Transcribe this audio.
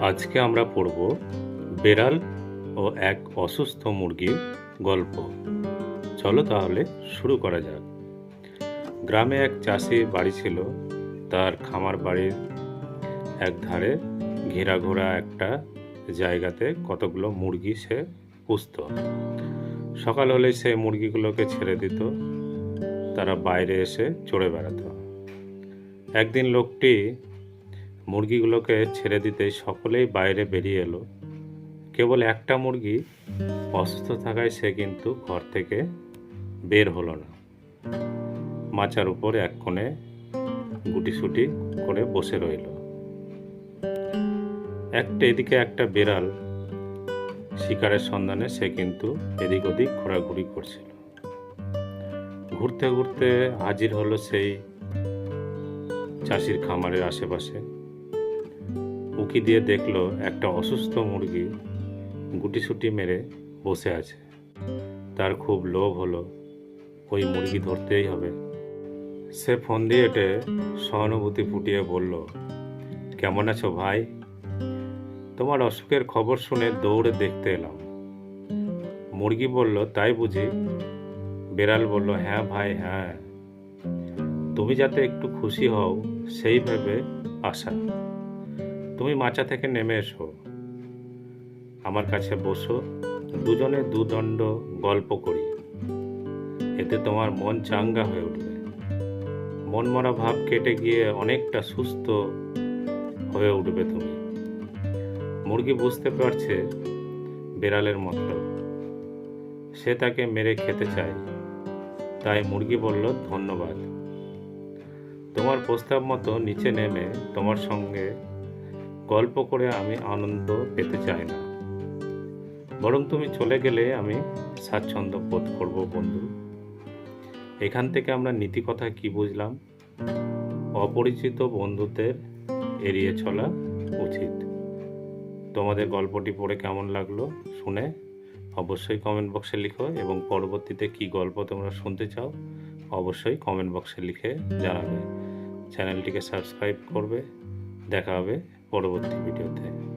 আজকে আমরা পড়ব বেড়াল ও এক অসুস্থ মুরগির গল্প। চলো তাহলে শুরু করা যাক। গ্রামে এক চাষির বাড়ি ছিল, তার খামার বাড়ির এক ধারে ঘেরা ঘোরা একটা জায়গাতে কতগুলো মুরগি সে পুষত। সকাল হলেই সে মুরগিগুলোকে ছেড়ে দিত, তারা বাইরে এসে চড়ে বেড়াতো। একদিন লোকটি মুরগিগুলোকে ছেড়ে দিতে সকলেই বাইরে বেরিয়ে এলো। কেবল একটা মুরগি অসুস্থ থাকায় সে কিন্তু ঘর থেকে বের হলো না। মাচার উপর এক কোণে গুটিসুটি করে বসে রইল। একটা এদিকে একটা বেড়াল শিকারের সন্ধানে সে কিন্তু এদিক ওদিক ঘোরাঘুরি করছিল। ঘুরতে ঘুরতে হাজির হলো সেই চাষির খামারের আশেপাশে। উকি দিয়ে দেখল একটা অসুস্থ মুরগি গুটিসুটি মেরে বসে আছে। তার খুব লোভ হলো। ওই মুরগি ধরতেই হবে। সে ফোন দিয়ে এটে সহানুভূতি ফুটিয়ে বলল, কেমন আছো ভাই? তোমার অসুখের খবর শুনে দৌড়ে দেখতে এলাম। মুরগি বলল, তাই বুঝি? বেড়াল বলল হ্যাঁ ভাই হ্যাঁ। তুমি যাতে একটু খুশি হও, সেই ভেবে আশা তুমি মাচা থেকে নেমে এসো। আমার কাছে বসো। দুজনে দুদণ্ড গল্প করি। এতে তোমার মন চাঙ্গা হয়ে উঠবে। মনমরা ভাব কেটে গিয়ে অনেকটা সুস্থ হয়ে উঠবে তুমি। মুরগি বুঝতে পারছে বেড়ালের মতলব। সে তাকে মেরে খেতে চায়। তাই মুরগি বলল, ধন্যবাদ। তোমার প্রস্তাব মতো নিচে নেমে তোমার সঙ্গে গল্প করে আমি আনন্দ পেতে চাই না। বরং তুমি চলে গেলে আমি স্বাচ্ছন্দ্য বোধ করব বন্ধু। এখান থেকে আমরা নীতি কথা কি বুঝলাম? অপরিচিত বন্ধুদের এড়িয়ে চলা উচিত। তোমাদের গল্পটি পড়ে কেমন লাগল শুনে অবশ্যই কমেন্ট বক্সে লিখো এবং পরবর্তীতে কি গল্প তোমরা শুনতে চাও অবশ্যই কমেন্ট বক্সে লিখে জানাবে। চ্যানেলটিকে সাবস্ক্রাইব করবে। দেখা হবে পরবর্তী ভিডিওতে।